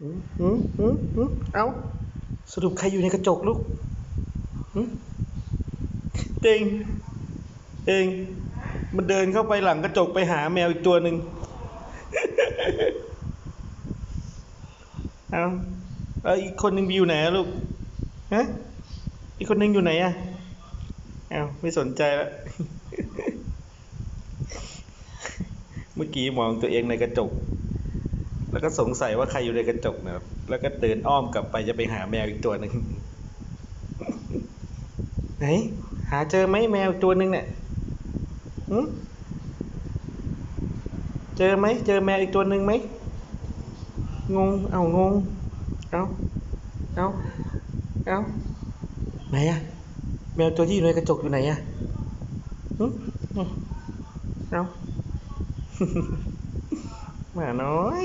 อืมอืมอืมอืมเอาสรุปใครอยู่ในกระจกลูกอืมเต็งเองมันเดินเข้าไปหลังกระจกไปหาแมวอีกตัวหนึ่งเอาแล้วอีกคนหนึ่งไปอยู่ไหนอะลูกฮะอีกคนหนึ่งอยู่ไหนอะเอาไม่สนใจแล้วเมื่อกี้มองตัวเองในกระจก แล้วก็สงสัยว่าใครอยู่ในกระจกนะครับ แล้วก็เดินอ้อมกลับไปจะไปหาแมวอีกตัวหนึ่งไหน หาเจอไหมแมวตัวหนึ่งเนี่ยหืมเจอไหม เจอแมวอีกตัวหนึ่งไหม งง เอางง เอาเอาเอาไหนอะแมวตัวที่อยู่ในกระจกอยู่ไหนอะเอา หมาน้อย